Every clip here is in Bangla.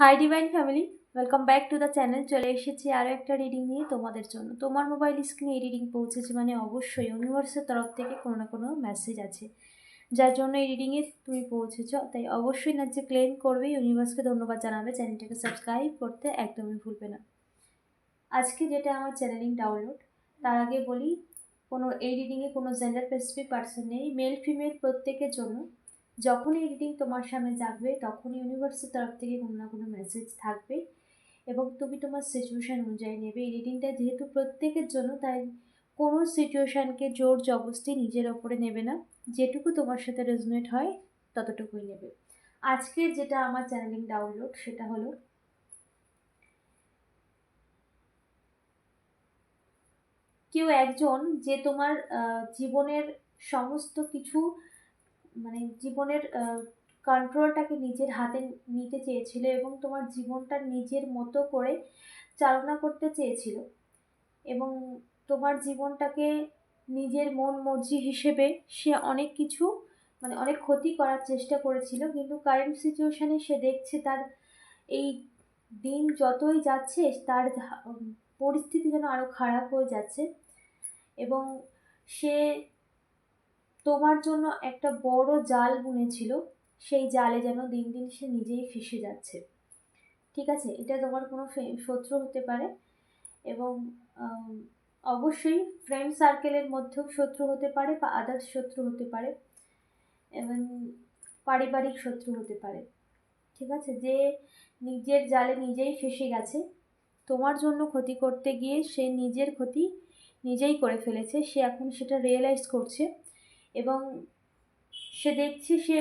Hi divine family welcome back to the channel চলে এসেছি আরও একটা রিডিং নিয়ে তোমাদের জন্য। তোমার মোবাইল স্ক্রিনে এই রিডিং পৌঁছেছে মানে অবশ্যই ইউনিভার্সের তরফ থেকে কোনো না কোনো মেসেজ আছে। যার জন্য এই রিডিংয়ে তুমি পৌঁছেছ। তাই অবশ্যই না যে ক্লেম করবে ইউনিভার্সকে ধন্যবাদ জানাবে। চ্যানেলটাকে সাবস্ক্রাইব করতে একদমই ভুলবে না। আজকে যেটা আমার চ্যানেলিং ডাউনলোড তার আগে বলি, কোনো এই রিডিংয়ে কোনো জেন্ডার স্পেসিফিক পার্সন নেই। মেল ফিমেল প্রত্যেকের জন্য যখন এই রিডিং তোমার সামনে জাগবে তখন ইউনিভার্সের তরফ থেকে কোনো না কোনো মেসেজ থাকবে এবং তুমি তোমার সিচুয়েশান অনুযায়ী নেবে। এই যেহেতু প্রত্যেকের জন্য, তাই কোনো সিচুয়েশানকে জোর জবস্তি নিজের ওপরে নেবে না। যেটুকু তোমার সাথে রেজনেট হয়, ততটুকুই নেবে। আজকে যেটা আমার চ্যানেলিং ডাউনলোড সেটা হলো কেউ একজন যে তোমার জীবনের সমস্ত কিছু মানে জীবনের কন্ট্রোলটাকে নিজের হাতে নিতে চেয়েছিল এবং তোমার জীবনটা নিজের মতো করে চালনা করতে চেয়েছিল। এবং তোমার জীবনটাকে নিজের মন মর্জি হিসেবে সে অনেক কিছু মানে অনেক ক্ষতি করার চেষ্টা করেছিল। কিন্তু কারেন্ট সিচুয়েশানে সে দেখছে তার এই দিন যতই যাচ্ছে, তার পরিস্থিতি যেন আরও খারাপ হয়ে যাচ্ছে। এবং সে তোমার জন্য একটা বড় জাল বুনেছিল, সেই জালে যেন দিন দিন সে নিজেই ফেসে যাচ্ছে। ঠিক আছে, এটা তোমার কোনো শত্রু হতে পারে এবং অবশ্যই ফ্রেন্ড সার্কেলের মধ্যেও শত্রু হতে পারে বা আদার্স শত্রু হতে পারে এবং পারিবারিক শত্রু হতে পারে। ঠিক আছে, যে নিজের জালে নিজেই ফেসে গেছে, তোমার জন্য ক্ষতি করতে গিয়ে সে নিজের ক্ষতি নিজেই করে ফেলেছে, সে এখন সেটা রিয়েলাইজ করছে। এবং সে দেখছে, সে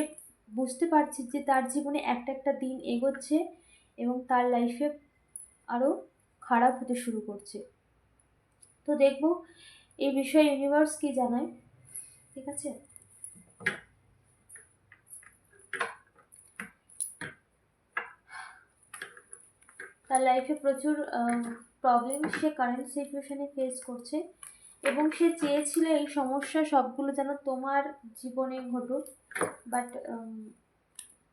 বুঝতে পারছে যে তার জীবনে একটা একটা দিন এগোচ্ছে এবং তার লাইফে আরও খারাপ হতে শুরু করছে। তো দেখব এই বিষয়ে ইউনিভার্স কি জানায়, ঠিক আছে? তার লাইফে প্রচুর প্রবলেম সে কারেন্ট সিচুয়েশানে ফেস করছে। এবং সে চেয়েছিল এই সমস্যা সবগুলো যেন তোমার জীবনে ঘটুক। বাট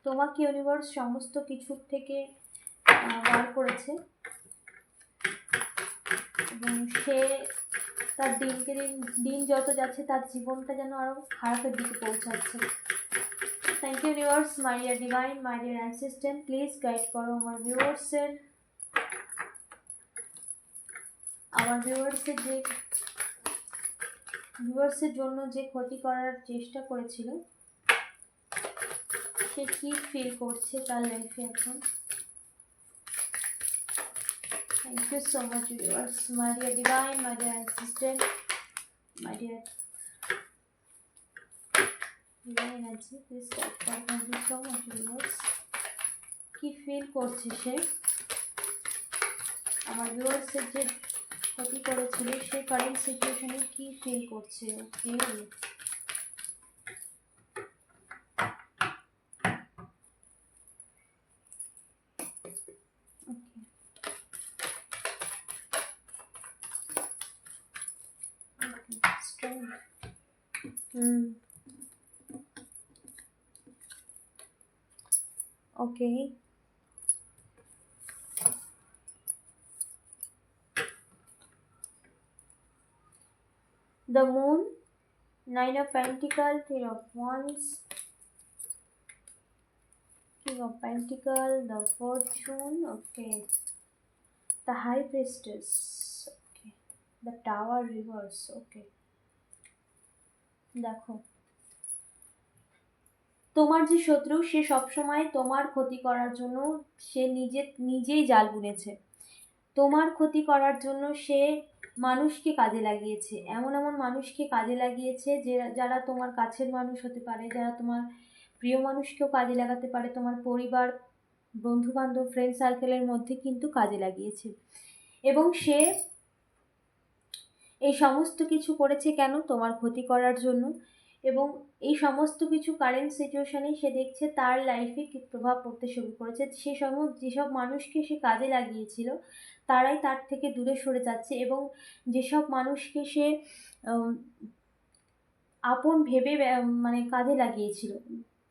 তোমাকে ইউনিভার্স সমস্ত কিছুর থেকে বার করেছে। এবং সে তার দিনকে দিন দিন যত যাচ্ছে তার জীবনটা যেন আরও খারাপের দিকে পৌঁছাচ্ছে। Thank you universe my dear divine my dear assistant please guide করো আমার ভিউয়ার্সের আমার ভিউয়ার্সের যে ভিউয়ার্সের জন্য যে ক্ষতি করার চেষ্টা করেছিল, সে কি ফিল করছে তার লাইফে এখন? Thank you so much viewers my dear divine my dear assistant my dear divine আছে please thank you so much viewers কি ফিল করছে সে? আমার ভিউয়ার্সের যে ক্ষতি করেছিল? সে কারেন্ট সিচুয়েশনে কি ফিল করছে? ওকে হুম the moon nine of pentacles three of wands king of pentacles the fortune okay the high priestess okay the tower reverse okay দেখো তোমার যে শত্রু সে সবসময় তোমার ক্ষতি করার জন্য সে নিজে নিজেই জাল বুনেছে তোমার ক্ষতি করার জন্য সে মানুষকে কাজে লাগিয়েছে। এমন এমন মানুষকে কাজে লাগিয়েছে যে, যারা তোমার কাছের মানুষ হতে পারে, যারা তোমার প্রিয় মানুষকেও কাজে লাগাতে পারে, তোমার পরিবার বন্ধু বান্ধব ফ্রেন্ড সার্কেলের মধ্যে কিন্তু কাজে লাগিয়েছে। এবং সে এই সমস্ত কিছু করেছে কেন? তোমার ক্ষতি করার জন্য। এবং এই সমস্ত কিছু কারেন্ট সিচুয়েশানে সে দেখছে তার লাইফে কি প্রভাব পড়তে শুরু করেছে। সে সম যেসব মানুষকে সে কাজে লাগিয়েছিল, তারাই তার থেকে দূরে সরে যাচ্ছে এবং যেসব মানুষকে সে আপন ভেবে মানে কাজে লাগিয়েছিল,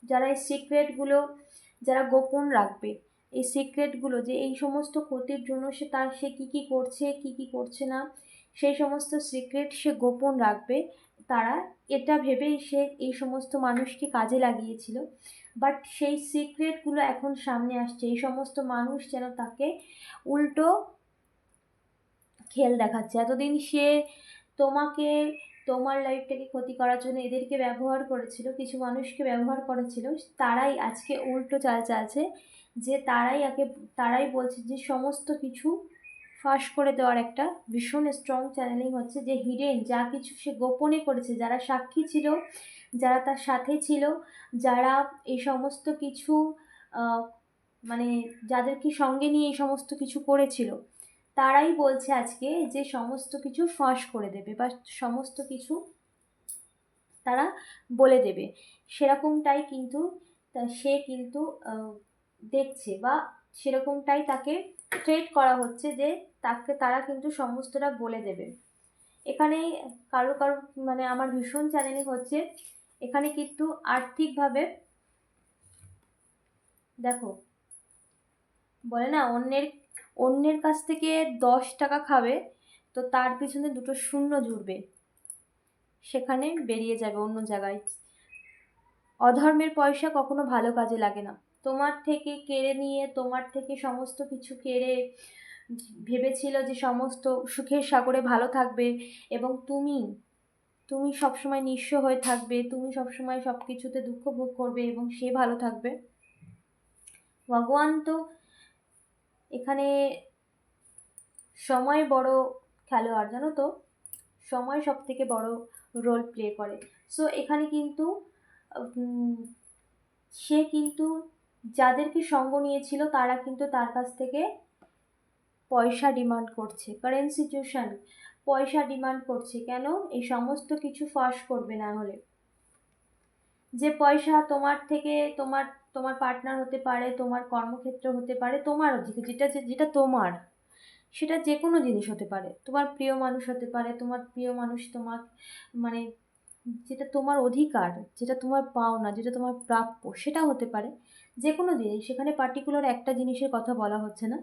যারা এই সিক্রেটগুলো যারা গোপন রাখবে, এই সিক্রেটগুলো যে এই সমস্ত ক্ষতির জন্য সে তার, সে কী কী করছে, কী কী করছে না, সেই সমস্ত সিক্রেট সে গোপন রাখবে তারা এটা ভেবেই সে এই সমস্ত মানুষকে কাজে লাগিয়েছিল। বাট সেই সিক্রেটগুলো এখন সামনে আসছে। এই সমস্ত মানুষ যেন তাকে উল্টো খেল দেখাচ্ছে। এতদিন সে তোমাকে, তোমার লাইফটাকে ক্ষতি করার জন্য এদেরকে ব্যবহার করেছিল, কিছু মানুষকে ব্যবহার করেছিল, তারাই আজকে উল্টো চাল চালছে যে তারাই আগে, তারাই বলছে যে সমস্ত কিছু ফাঁস করে দেওয়ার একটা ভীষণ স্ট্রং চ্যানেলিং হচ্ছে যে হিডেন যা কিছু সে গোপনে করেছে, যারা সাক্ষী ছিল, যারা তার সাথে ছিল, যারা এই সমস্ত কিছু মানে যাদেরকে সঙ্গে নিয়ে এই সমস্ত কিছু করেছিল, তারাই বলছে আজকে যে সমস্ত কিছু ফাঁস করে দেবে বা সমস্ত কিছু তারা বলে দেবে। সেরকমটাই কিন্তু সে কিন্তু দেখছে বা সেরকমটাই তাকে ট্রেড করা হচ্ছে যে তাকে তারা কিন্তু সমস্তটা বলে দেবে। এখানে কারও কারও মানে আমার ভীষণ চ্যানেলিং হচ্ছে, এখানে কিন্তু আর্থিকভাবে দেখো, বলে না, অন্যের অন্যের কাছ থেকে দশ টাকা খাবে, তো তার পিছনে দুটো শূন্য জুড়বে। সেখানে বেরিয়ে যাবে অন্য জায়গায়। অধর্মের পয়সা কখনো ভালো কাজে লাগে না। তোমার থেকে কেড়ে নিয়ে, তোমার থেকে সমস্ত কিছু কেড়ে ভেবেছিল যে সমস্ত সুখের সাগরে ভালো থাকবে এবং তুমি তুমি সবসময় নিঃস্ব হয়ে থাকবে, তুমি সবসময় সব কিছুতে দুঃখ ভোগ করবে এবং সে ভালো থাকবে। ভগবান তো এখানে সময় বড় খেলোয়াড়, জানো তো? সময় সব থেকে বড় রোল প্লে করে। সো এখানে কিন্তু সে কিন্তু যাদেরকে সঙ্গ নিয়েছিল, তারা কিন্তু তার কাছ থেকে পয়সা ডিমান্ড করছে। কারেন্ট সিচুয়েশান পয়সা ডিমান্ড করছে। কেন? এই সমস্ত কিছু ফাঁস করবে না হলে। যে পয়সা তোমার থেকে, তোমার তোমার পার্টনার হতে পারে, তোমার কর্মক্ষেত্র হতে পারে তোমার অধিকার যেটা যেটা তোমার, সেটা যে কোনো জিনিস হতে পারে। তোমার প্রিয় মানুষ হতে পারে, তোমার প্রিয় মানুষ তোমার মানে যেটা তোমার অধিকার, যেটা তোমার পাওনা, যেটা তোমার প্রাপ্য সেটা হতে পারে। যে কোনো জিনিস, সেখানে পার্টিকুলার একটা জিনিসের কথা বলা হচ্ছে না।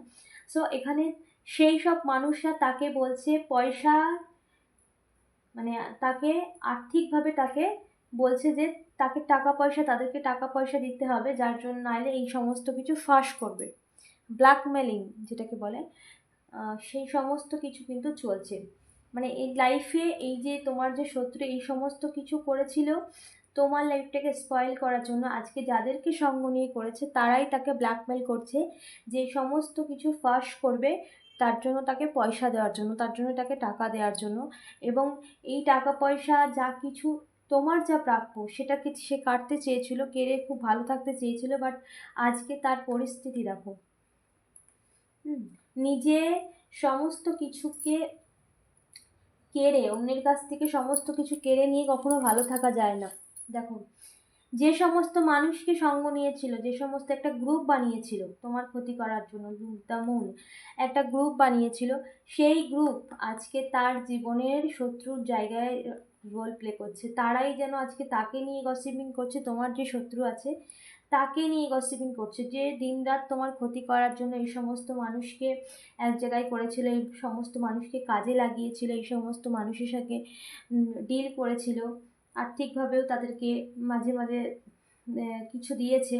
সো এখানে সেই সব মানুষরা তাকে বলছে পয়সা মানে তাকে আর্থিকভাবে তাকে বলছে যে তাকে টাকা পয়সা, তাদেরকে টাকা পয়সা দিতে হবে, যার জন্য নাইলে এই সমস্ত কিছু ফাঁস করবে। ব্ল্যাকমেলিং যেটাকে বলে সেই সমস্ত কিছু কিন্তু চলছে। মানে এই লাইফে এই যে তোমার যে শত্রু, এই সমস্ত কিছু করেছিল তোমার লাইফটাকে স্পয়েল করার জন্য আজকে যাদেরকে সঙ্গ নিয়ে করেছে, তারাই তাকে ব্ল্যাকমেল করছে। যে সমস্ত কিছু ফাঁস করবে, তার জন্য তাকে পয়সা দেওয়ার জন্য, তার জন্য তাকে টাকা দেওয়ার জন্য। এবং এই টাকা পয়সা, যা কিছু তোমার যা প্রাপ্য, সেটাকে সে কাটতে চেয়েছিল, কেড়ে খুব ভালো থাকতে চেয়েছিল বাট আজকে তার পরিস্থিতি দেখো। নিজে সমস্ত কিছুকে কেড়ে, অন্যের কাছ থেকে সমস্ত কিছু কেড়ে নিয়ে কখনো ভালো থাকা যায় না। দেখো, যে সমস্ত মানুষকে সঙ্গ নিয়েছিল, যে সমস্ত একটা গ্রুপ বানিয়েছিল, তোমার ক্ষতি করার জন্য দ্য মুন একটা গ্রুপ বানিয়েছিল, সেই গ্রুপ আজকে তার জীবনের শত্রুর জায়গায় রোল প্লে করছে। তারাই যেন আজকে তাকে নিয়ে গসিপিং করছে, তোমার যে শত্রু আছে, তাকে নিয়ে গসিপিং করছে। যে দিনরাত তোমার ক্ষতি করার জন্য এই সমস্ত মানুষকে এক জায়গায় করেছিল, এই সমস্ত মানুষকে কাজে লাগিয়েছিল, এই সমস্ত মানুষের সাথে ডিল করেছিল আর্থিকভাবেও তাদেরকে মাঝে মাঝে কিছু দিয়েছে।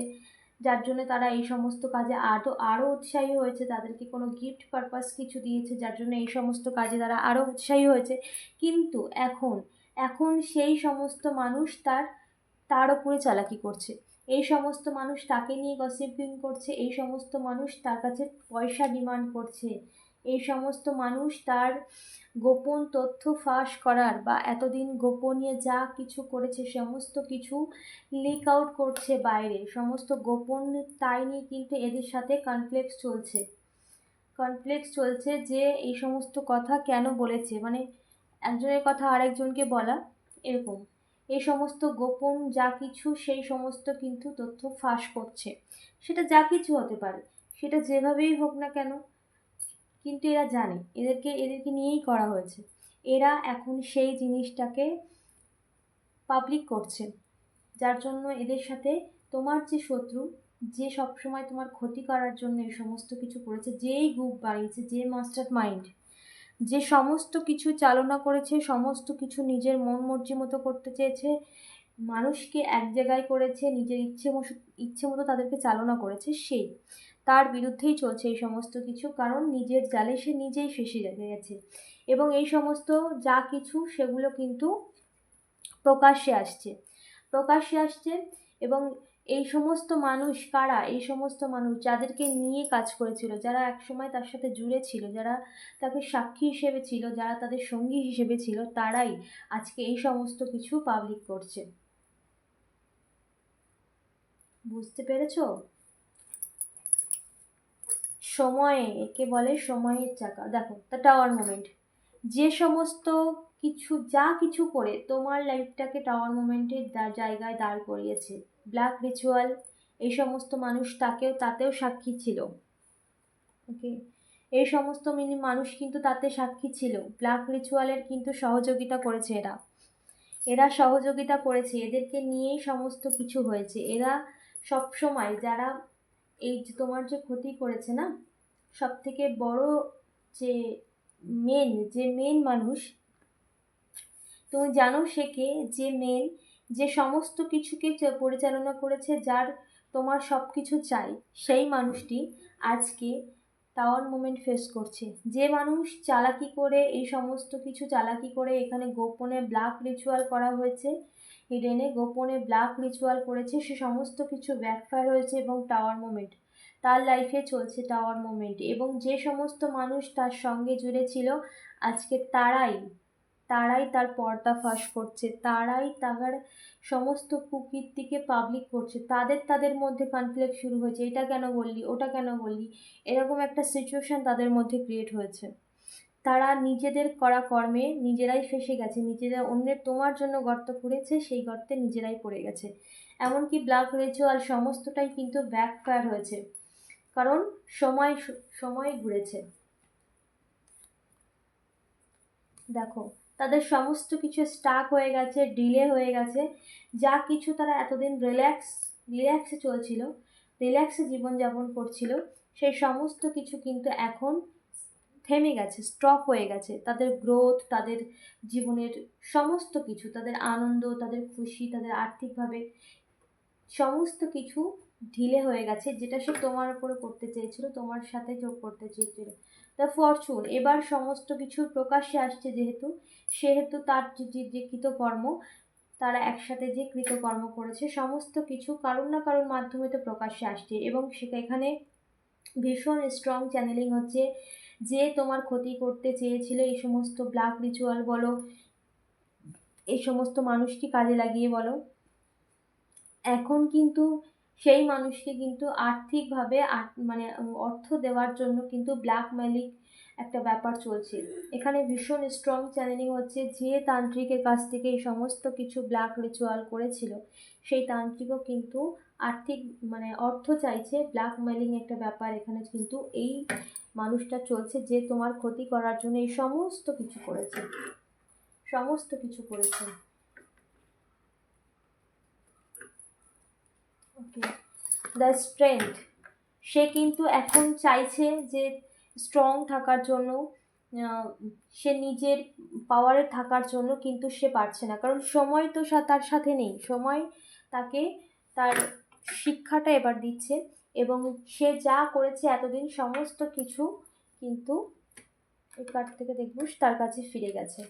যার জন্য তারা এই সমস্ত কাজে আরও আরও উৎসাহী হয়েছে। তাদেরকে কোনো গিফট পারপাস কিছু দিয়েছে, যার জন্য এই সমস্ত কাজে তারা আরও উৎসাহী হয়েছে। কিন্তু এখন এখন সেই সমস্ত মানুষ তার তার ওপরে চালাকি করছে। এই সমস্ত মানুষ তাকে নিয়ে গসিপিং করছে। এই সমস্ত মানুষ তার কাছে পয়সা ডিমান্ড করছে। এই সমস্ত মানুষ তার গোপন তথ্য ফাঁস করার বা এতদিন গোপনীয় যা কিছু করেছে, সমস্ত কিছু লিক আউট করছে বাইরে। সমস্ত গোপন তাই নিয়ে কিন্তু এদের সাথে কনফ্লেক্স চলছে। কনফ্লেক্স চলছে যে এই সমস্ত কথা কেন বলেছে? মানে একজনের কথা আরেকজনকে বলা, এরকম। এই সমস্ত গোপন যা কিছু, সেই সমস্ত কিন্তু তথ্য ফাঁস করছে। সেটা যা কিছু হতে পারে, সেটা যেভাবেই হোক না কেন কিন্তু এরা জানে, এদেরকে এদেরকে নিয়েই করা হয়েছে। এরা এখন সেই জিনিসটাকে পাবলিক করছে, যার জন্য এদের সাথে তোমার যে শত্রু, যে সবসময় তোমার ক্ষতি করার জন্য এই সমস্ত কিছু করেছে, যেই গ্রুপ বানিয়েছে, যে মাস্টার মাইন্ড যে সমস্ত কিছু চালনা করেছে, সমস্ত কিছু নিজের মন মর্জি মতো করতে চেয়েছে, মানুষকে এক জায়গায় করেছে, নিজের ইচ্ছে ইচ্ছে মতো তাদেরকে চালনা করেছে, সেই। তার বিরুদ্ধেই চলছে এই সমস্ত কিছু, কারণ নিজের জালে সে নিজেই ফেসে গেছে। এবং এই সমস্ত যা কিছু, সেগুলো কিন্তু প্রকাশ্যে আসছে। প্রকাশ্যে আসছে এবং এই সমস্ত মানুষ কারা? এই সমস্ত মানুষ যাদেরকে নিয়ে কাজ করেছিল, যারা একসময় তার সাথে জুড়ে ছিল, যারা তাকে সাক্ষী হিসেবে ছিল, যারা তাদের সঙ্গী হিসেবে ছিল, তারাই আজকে এই সমস্ত কিছু পাবলিক করছে। বুঝতে পেরেছ? সময়ে, একে বলে সময়ের চাকা। দেখো দ্য টাওয়ার মোমেন্ট যে সমস্ত কিছু, যা কিছু করে তোমার লাইফটাকে টাওয়ার মোমেন্টের জায়গায় দাঁড় করিয়েছে। ব্ল্যাক রিচুয়াল এই সমস্ত মানুষ তাকেও, তাতেও সাক্ষী ছিল। ওকে এই সমস্ত মিনি, মানুষ কিন্তু তাতে সাক্ষী ছিল। ব্ল্যাক রিচুয়ালের কিন্তু সহযোগিতা করেছে এরা। এরা সহযোগিতা করেছে। এদেরকে নিয়েই সমস্ত কিছু হয়েছে। এরা সব সময় যারা এই তোমার যে ক্ষতি করেছে না সব থেকে বড় যে মেন যে মেন মানুষ, তুমি জানো সে কে? যে মেন যে সমস্ত কিছুকে পরিচালনা করেছে, যার তোমার সব কিছু চাই, সেই মানুষটি আজকে টাওয়ার মুমেন্ট ফেস করছে। যে মানুষ চালাকি করে, এই সমস্ত কিছু চালাকি করে, এখানে গোপনে ব্ল্যাক রিচুয়াল করা হয়েছে হিডেনে গোপনে ব্ল্যাক রিচুয়াল করেছে, সে সমস্ত কিছু ব্যাকফায়ার হয়েছে এবং টাওয়ার মুমেন্ট তার লাইফে চলছে টাওয়ার মুমেন্ট এবং যে সমস্ত মানুষ তার সঙ্গে জুড়ে ছিল আজকে তারাই তারাই তার পর্দা ফাঁস করছে, তারাই তার সমস্ত কুকীর্তিকে পাবলিক করছে। তাদের তাদের মধ্যে কনফ্লিক্ট শুরু হয়েছে। এটা কেন বললি, ওটা কেন বললি? এরকম একটা সিচুয়েশান তাদের মধ্যে ক্রিয়েট হয়েছে। তারা নিজেদের করা কর্মে নিজেরাই ফেসে গেছে। নিজেরা অন্যের তোমার জন্য গর্ত করেছে সেই গর্তে নিজেরাই পড়ে গেছে। এমনকি ব্ল্যাক রিচুয়াল সমস্তটাই কিন্তু ব্যাকফায়ার হয়েছে। কারণ সময় সময় ঘুরেছে। দেখো, তাদের সমস্ত কিছু স্টাক হয়ে গেছে ডিলে হয়ে গেছে। যা কিছু তারা এতদিন রিল্যাক্স রিল্যাক্সে চলছিল রিল্যাক্সে জীবনযাপন করছিল, সেই সমস্ত কিছু কিন্তু এখন থেমে গেছে স্টপ হয়ে গেছে। তাদের গ্রোথ তাদের জীবনের সমস্ত কিছু, তাদের আনন্দ, তাদের খুশি, তাদের আর্থিকভাবে সমস্ত কিছু ঢিলে হয়ে গেছে, যেটা সে তোমার উপরে করতে চেয়েছিল, তোমার সাথে যোগ করতে চেয়েছিল। দ্য ফরচুন এবার সমস্ত কিছু প্রকাশ্যে আসছে যেহেতু, সেহেতু তার যে কৃতকর্ম, তারা একসাথে যে কৃতকর্ম করেছে, সমস্ত কিছু কারোর না কারোর মাধ্যমে তো প্রকাশ্যে আসছে। এবং সেটা এখানে ভীষণ স্ট্রং চ্যানেলিং হচ্ছে, যে তোমার ক্ষতি করতে চেয়েছিল, এই সমস্ত ব্ল্যাক রিচুয়াল বলো, এই সমস্ত মানুষকে কাজে লাগিয়ে বলো। এখন কিন্তু সেই মানুষকে কিন্তু আর্থিকভাবে মানে অর্থ দেওয়ার জন্য কিন্তু ব্ল্যাকমেলিং একটা ব্যাপার চলছে। এখানে ভীষণ স্ট্রং চ্যানেলিং হচ্ছে যে তান্ত্রিকের কাছ থেকে এই সমস্ত কিছু ব্ল্যাক রিচুয়াল করেছিল। সেই তান্ত্রিকও কিন্তু আর্থিক মানে অর্থ চাইছে ব্ল্যাকমেলিং একটা ব্যাপার। এখানে কিন্তু এই মানুষটা চলছে যে তোমার ক্ষতি করার জন্য এই সমস্ত কিছু করেছে। সমস্ত কিছু করেছে। দ্য স্ট্রেংথ সে কিন্তু এখন চাইছে যে স্ট্রং থাকার জন্য সে নিজের পাওয়ারে থাকার জন্য কিন্তু সে পারছে না। কারণ সময় তো তার সাথে নেই। সময় তাকে তার শিক্ষাটা এবার দিচ্ছে এবং সে যা করেছে এতদিন সমস্ত কিছু কিন্তু এই কার্ড থেকে দেখব? তার কাছে ফিরে গেছে।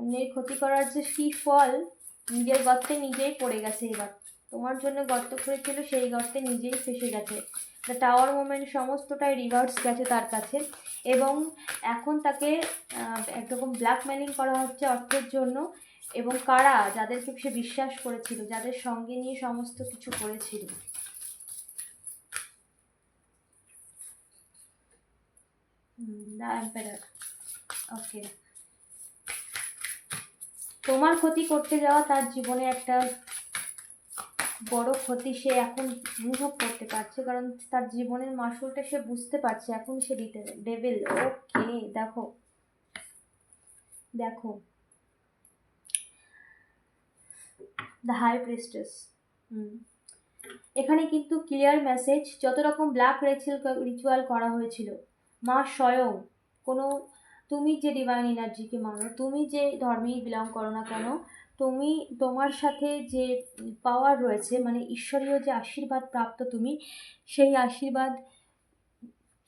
অন্যের ক্ষতি করার যে কী ফল নিজের গর্তে নিজেই পড়ে গেছে এবার। তোমার জন্য গর্ত করেছিল সেই গর্তে নিজেই ফেসে গেছে। দ্য টাওয়ার মোমেন্ট সমস্তটাই রিভার্স গেছে তার কাছে এবং এখন তাকে একরকম ব্ল্যাকমেলিং করা হচ্ছে অর্থের জন্য এবং কারা, যাদেরকে সে বিশ্বাস করেছিল, যাদের সঙ্গে নিয়ে সমস্ত কিছু করেছিল। দ্য এম্পায়ার ওকে তোমার ক্ষতি করতে যাওয়া তার জীবনে একটা বড় ক্ষতি সে এখন অনুভব করতে পারছে, কারণ তার জীবনের মাসুলটা সে বুঝতে পারছে, এখন সে দিতে ডেভিল ওকে দেখো। দেখো। দ্য হাই প্রেস্টেস এখানে কিন্তু ক্লিয়ার মেসেজ যত রকম ব্ল্যাক রেচুয়াল রিচুয়াল করা হয়েছিল, মা স্বয়ং কোনো তুমি যে ডিভাইন এনার্জিকে মানো, তুমি যে ধর্মেই বিলং করো না কেন, তুমি, তোমার সাথে যে পাওয়ার রয়েছে মানে ঈশ্বরীয় যে আশীর্বাদ প্রাপ্ত তুমি, সেই আশীর্বাদ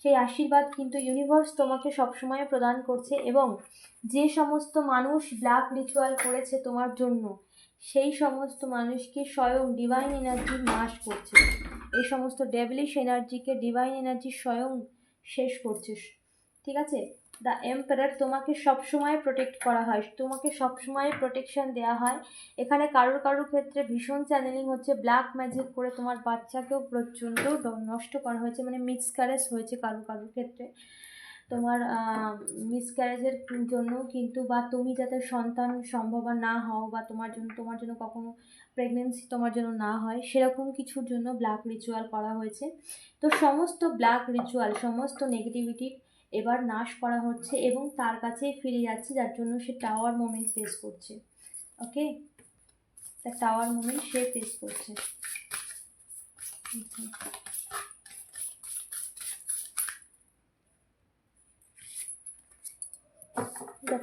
সেই আশীর্বাদ কিন্তু ইউনিভার্স তোমাকে সবসময় প্রদান করছে এবং যে সমস্ত মানুষ ব্ল্যাক রিচুয়াল করেছে তোমার জন্য, সেই সমস্ত মানুষকে স্বয়ং ডিভাইন এনার্জি নাশ করছে। এই সমস্ত ডেভলিশ এনার্জিকে ডিভাইন এনার্জি স্বয়ং শেষ করছে। ঠিক আছে? দ্য এম্পায়ার তোমাকে সবসময় প্রোটেক্ট করা হয়। তোমাকে সবসময় প্রোটেকশন দেওয়া হয়। এখানে কারোর কারোর ক্ষেত্রে ভীষণ চ্যানেলিং হচ্ছে। ব্ল্যাক ম্যাজিক করে তোমার বাচ্চাকেও প্রচণ্ড নষ্ট করা হয়েছে মানে মিসক্যারেজ হয়েছে কারোর কারোর ক্ষেত্রে। তোমার মিসক্যারেজের জন্য কিন্তু বা তুমি যাতে সন্তান সম্ভব না হও বা তোমার জন্য তোমার জন্য কখনো প্রেগনেন্সি তোমার জন্য না হয়, সেরকম কিছুর জন্য ব্ল্যাক রিচুয়াল করা হয়েছে। তো সমস্ত ব্ল্যাক রিচুয়াল সমস্ত নেগেটিভিটি এবার নাশ করা হচ্ছে এবং তার কাছেই ফিরে যাচ্ছে, যার জন্য সে টাওয়ার মোমেন্ট ফেস করছে। ওকে তা টাওয়ার মোমেন্ট সে ফেস করছে।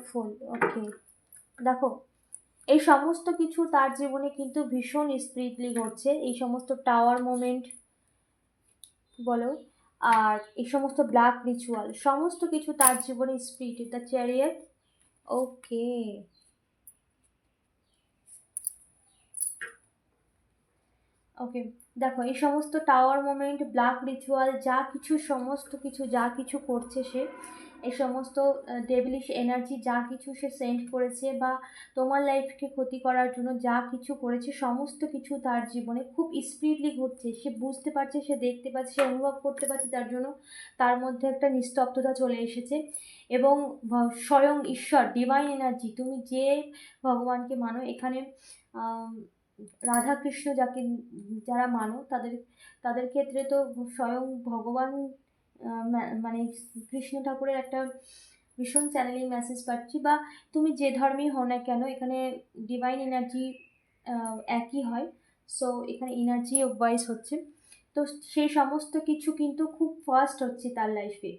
ফুল ওকে দেখো, এই সমস্ত কিছু তার জীবনে কিন্তু ভীষণ স্পিরিটলি ঘটছে। এই সমস্ত টাওয়ার মোমেন্ট বলো। আর এই সমস্ত ব্ল্যাক রিচুয়াল সমস্ত কিছু তার জীবনে স্পিরিট দ্য চ্যারিয়ার ওকে ওকে দেখো, এই সমস্ত টাওয়ার মোমেন্ট ব্ল্যাক রিচুয়াল যা কিছু, সমস্ত কিছু, যা কিছু করছে সে এই সমস্ত ডেভিলিশ এনার্জি যা কিছু সে সেন্ড করেছে বা তোমার লাইফকে ক্ষতি করার জন্য যা কিছু করেছে, সমস্ত কিছু তার জীবনে খুব স্পিডলি ঘটছে। সে বুঝতে পারছে, সে দেখতে পাচ্ছে, সে অনুভব করতে পারছে, তার জন্য তার মধ্যে একটা নিস্তব্ধতা চলে এসেছে। এবং স্বয়ং ঈশ্বর ডিভাইন এনার্জি তুমি যে ভগবানকে মানো, এখানে রাধাকৃষ্ণ যাকে, যারা মানো, তাদের তাদের ক্ষেত্রে তো স্বয়ং ভগবান মানে কৃষ্ণ ঠাকুরের একটা ভীষণ চ্যানেলিং মেসেজ পাচ্ছি বা তুমি যে ধর্মেই হও না কেন, এখানে ডিভাইন এনার্জি একই হয়। সো এখানে এনার্জি ওয়াইজ হচ্ছে। তো সেই সমস্ত কিছু কিন্তু খুব ফাস্ট হচ্ছে তার লাইফে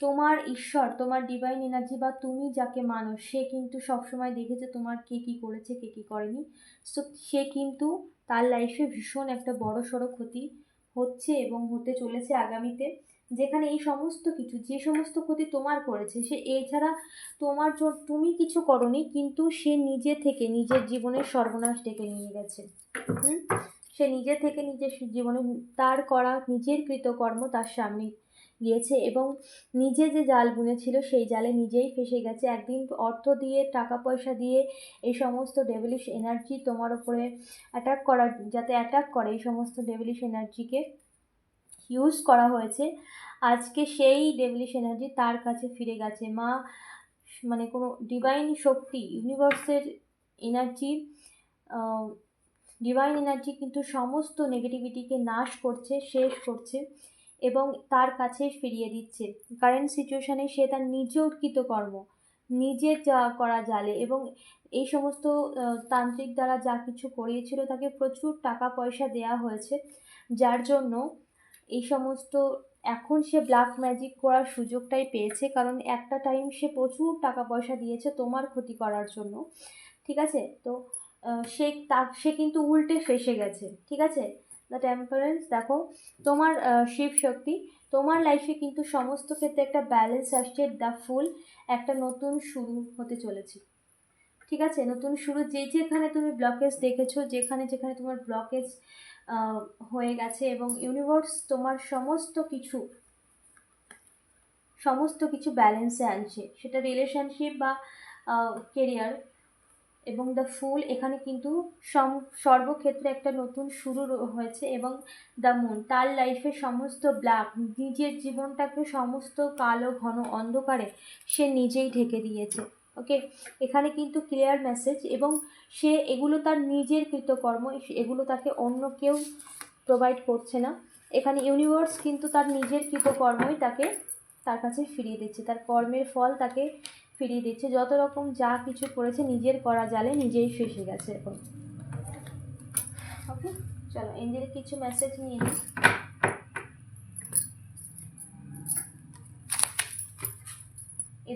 তোমার ঈশ্বর, তোমার ডিভাইন এনার্জি বা তুমি যাকে মানো, সে কিন্তু সবসময় দেখেছে তোমার কে কী করেছে, কে কী করেনি। সো সে কিন্তু তার লাইফে ভীষণ একটা বড় সড়ো ক্ষতি হচ্ছে এবং হতে চলেছে আগামীতে। যেখানে এই সমস্ত কিছু, যে সমস্ত ক্ষতি তোমার করেছে, সে এছাড়া তোমার তুমি কিছু করনি, কিন্তু সে নিজে থেকে নিজের জীবনের সর্বনাশ ডেকে নিয়ে গেছে। সে নিজে থেকে নিজের জীবনে তার করা নিজের কৃতকর্ম তার সামনে গিয়েছে এবং নিজে যে জাল বুনেছিল, সেই জালে নিজেই ফেসে গেছে। একদিন অর্থ দিয়ে, টাকা পয়সা দিয়ে এই সমস্ত ডেভিলিশ এনার্জি তোমার ওপরে অ্যাটাক করার যাতে অ্যাটাক করে এই সমস্ত ডেভিলিশ এনার্জিকে ইউজ করা হয়েছে। আজকে সেই ডেভিলিশ এনার্জি তার কাছে ফিরে গেছে। মা মানে কোনো ডিভাইন শক্তি ইউনিভার্সের এনার্জি ডিভাইন এনার্জি কিন্তু সমস্ত নেগেটিভিটিকে নাশ করছে, শেষ করছে এবং তার কাছে ফিরিয়ে দিচ্ছে। কারেন্ট সিচুয়েশানে সে তার নিজে কৃতকর্ম নিজে যা করা জালে এবং এই সমস্ত তান্ত্রিক দ্বারা যা কিছু করিয়েছিল তাকে প্রচুর টাকা পয়সা দেয়া হয়েছে। যার জন্য এই সমস্ত এখন সে ব্ল্যাক ম্যাজিক করার সুযোগটাই পেয়েছে, কারণ একটা টাইম সে প্রচুর টাকা পয়সা দিয়েছে তোমার ক্ষতি করার জন্য, ঠিক আছে? তো সে তা সে কিন্তু উল্টে ফেসে গেছে, ঠিক আছে? দ্য টেম্পারেন্স দেখো, তোমার শিব শক্তি, তোমার লাইফে কিন্তু সমস্ত ক্ষেত্রে একটা ব্যালেন্স আসছে দ্য ফুল একটা নতুন শুরু হতে চলেছে। ঠিক আছে? নতুন শুরু, যে যেখানে তুমি ব্লকেজ দেখেছ, যেখানে যেখানে তোমার ব্লকেজ হয়ে গেছে এবং ইউনিভার্স তোমার সমস্ত কিছু সমস্ত কিছু ব্যালেন্সে আনছে। সেটা রিলেশনশিপ বা কেরিয়ার এবং দ্য ফুল এখানে কিন্তু সম, সর্বক্ষেত্রে একটা নতুন শুরু হয়েছে এবং দ্য মুন তার লাইফে সমস্ত ব্ল্যাক নিজের জীবনটাকে সমস্ত কালো, ঘন অন্ধকারে সে নিজেই ঢেকে দিয়েছে। ওকে এখানে কিন্তু ক্লিয়ার মেসেজ এবং সে এগুলো তার নিজের কৃতকর্ম, এগুলো তাকে অন্য কেউ প্রোভাইড করছে না। এখানে ইউনিভার্স কিন্তু তার নিজের কৃতকর্মই তাকে তার কাছে ফিরিয়ে দিচ্ছে, তার কর্মের ফল তাকে ফিরিয়ে দিচ্ছে। যত রকম যা কিছু করেছে নিজের করা জালে নিজেই ফেসে গেছে এখন। ওকে চলো এঞ্জেলের কিছু মেসেজ নিয়ে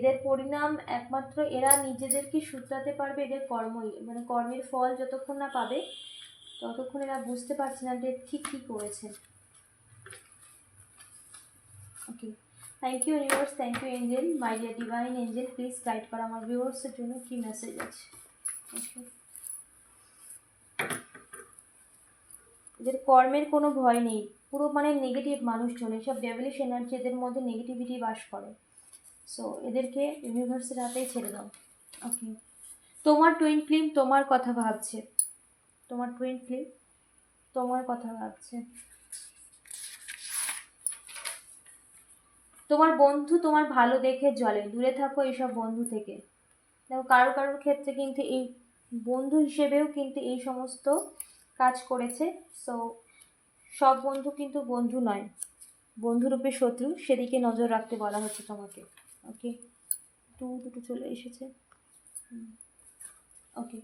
এদের পরিণাম একমাত্র এরা নিজেদেরকে শুধরাতে পারবে, এদের কর্মই মানে কর্মের ফল যতক্ষণ না পাবে, ততক্ষণ এরা বুঝতে পারছে না যে ঠিক কী করেছে। Okay thank you universe thank you angel my dear divine angel please guide করো আমার ভিউয়ার্সের জন্য কী মেসেজ আছে? এদের কর্মের কোনো ভয় নেই। পুরো মানে নেগেটিভ মানুষজন, এসব ডেভেলিশ এনার্জি এদের মধ্যে নেগেটিভিটি বাস করে। সো এদেরকে ইউনিভার্সের হাতেই ছেড়ে দাও। ওকে তোমার টুইন ফিল্ম তোমার কথা ভাবছে। তোমার টুইন ফিল্ম তোমার কথা ভাবছে। তোমার বন্ধু তোমার ভালো দেখে জলে দূরে থাকো এইসব বন্ধু থেকে। দেখো, কারও কারোর ক্ষেত্রে কিন্তু এই বন্ধু হিসেবেও কিন্তু এই সমস্ত কাজ করেছে। সো সব বন্ধু কিন্তু বন্ধু নয়। বন্ধুরূপে শত্রু, সেদিকে নজর রাখতে বলা হচ্ছে তোমাকে। ওকে টু দুটো চলে এসেছে। ওকে।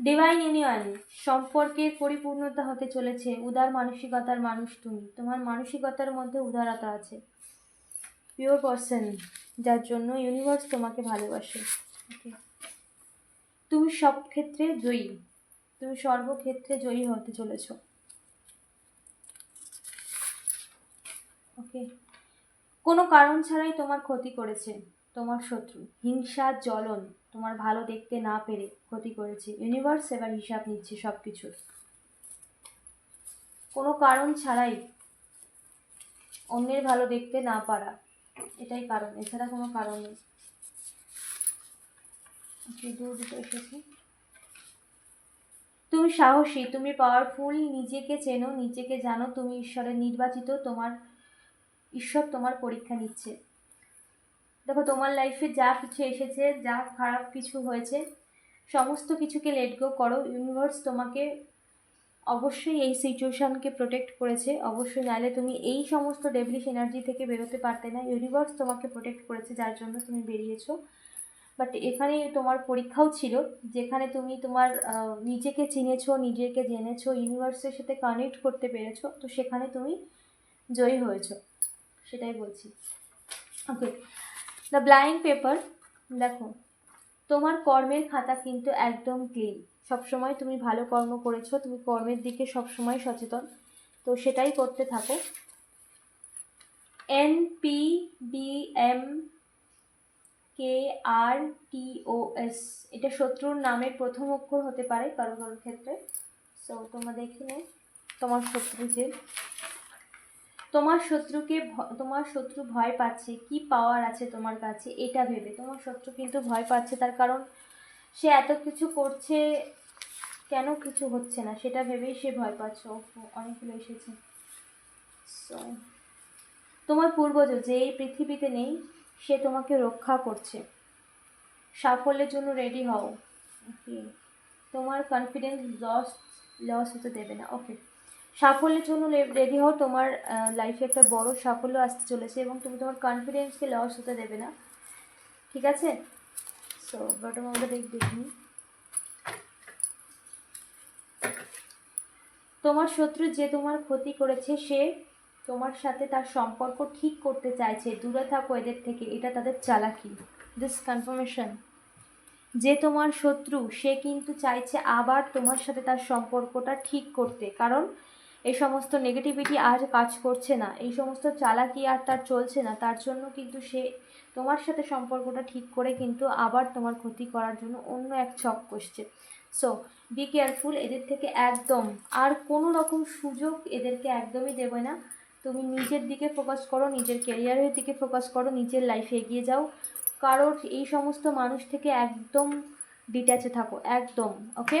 ডিভাইন ইউনিয়ন সম্পর্কের পরিপূর্ণতা হতে চলেছে। উদার মানসিকতার মানুষ তুমি। তোমার মানসিকতার মধ্যে উদারতা আছে। পিওর পার্সন যার জন্য ইউনিভার্স তোমাকে ভালোবাসে। ওকে। তুমি সব ক্ষেত্রে জয়ী। তুমি সর্বক্ষেত্রে জয়ী হতে চলেছ। ওকে। কোনো কারণ ছাড়াই তোমার ক্ষতি করেছে, তোমার শত্রু। হিংসা, জ্বলন, তোমার ভালো দেখতে না পেরে ক্ষতি করেছে। ইউনিভার্স এবার হিসাব নিচ্ছে সব কিছুর কোনো কারণ ছাড়াই অন্যের ভালো দেখতে না পারা, এটাই কারণ। এছাড়া কোনো কারণ নেই। এসেছে। তুমি সাহসী, তুমি পাওয়ারফুল নিজেকে চেনো, নিজেকে জানো, তুমি ঈশ্বরের নির্বাচিত, তোমার ঈশ্বর তোমার পরীক্ষা নিচ্ছে। দেখো, তোমার লাইফে যা কিছু এসেছে, যা খারাপ কিছু হয়েছে, সমস্ত কিছুকে লেট গো করো। ইউনিভার্স তোমাকে অবশ্যই এই সিচুয়েশানকে প্রোটেক্ট করেছে। অবশ্যই নাহলে তুমি এই সমস্ত ডেভলিশ এনার্জি থেকে বেরোতে পারতে না। ইউনিভার্স তোমাকে প্রোটেক্ট করেছে, যার জন্য তুমি বেরিয়েছো। বাট এখানে তোমার পরীক্ষাও ছিল, যেখানে তুমি তোমার নিজেকে চিনেছো, নিজেকে জেনেছো ইউনিভার্সের সাথে কানেক্ট করতে পেরেছ, তো সেখানে তুমি জয়ী হয়েছো। সেটাই বলছি। ওকে দ্য ব্লাইন্ড পেপার দেখো, তোমার কর্মের খাতা কিন্তু একদম ক্লিন সবসময় তুমি ভালো কর্ম করেছ, তুমি কর্মের দিকে সবসময় সচেতন। তো সেটাই করতে থাকো। N P B M K R T O S এটা শত্রুর নামের প্রথম অক্ষর হতে পারে কারও কারোর ক্ষেত্রে। সো তোমরা দেখে তোমার শত্রু যে তোমার শত্রুকে তোমার শত্রু ভয় পাচ্ছে, কি পাওয়ার আছে তোমার কাছে, এটা ভেবে। তোমার শত্রু কিন্তু ভয় পাচ্ছে, তার কারণ সে এত কিছু করছে, কেন কিছু হচ্ছে না? সেটা ভেবেই সে ভয় পাচ্ছে। অনেকগুলো এসেছে। সো তোমার পূর্বজ যে এই পৃথিবীতে নেই, সে তোমাকে রক্ষা করছে। সাফল্যের জন্য রেডি হও। ওকে তোমার কনফিডেন্স লস লস হতে দেবে না। ওকে সাফল্যের জন্য রেডি হও। তোমার লাইফে একটা বড় সাফল্য আসতে চলেছে এবং তুমি তোমার কনফিডেন্সকে লস হতে দেবে না। ঠিক আছে? So bottom of the deck তোমার শত্রু যে তোমার ক্ষতি করেছে, সে তোমার সাথে তার সম্পর্ক ঠিক করতে চাইছে। দূরে থাকো এদের থেকে, এটা তাদের চালাকি। দিস কনফার্মেশন যে তোমার শত্রু, সে কিন্তু চাইছে আবার তোমার সাথে তার সম্পর্কটা ঠিক করতে। কারণ এই সমস্ত নেগেটিভিটি আর কাজ করছে না। এই সমস্ত চালাকি আর তার চলছে না। তার জন্য কিন্তু সে তোমার সাথে সম্পর্কটা ঠিক করে কিন্তু আবার তোমার ক্ষতি করার জন্য অন্য এক ছক কষছে। সো বি কেয়ারফুল এদের থেকে একদম আর কোনো রকম সুযোগ এদেরকে একদমই দেবে না। তুমি নিজের দিকে ফোকাস করো, নিজের ক্যারিয়ারের দিকে ফোকাস করো, নিজের লাইফে এগিয়ে যাও। কারোর এই সমস্ত মানুষ থেকে একদম ডিট্যাচে থাকো, একদম ওকে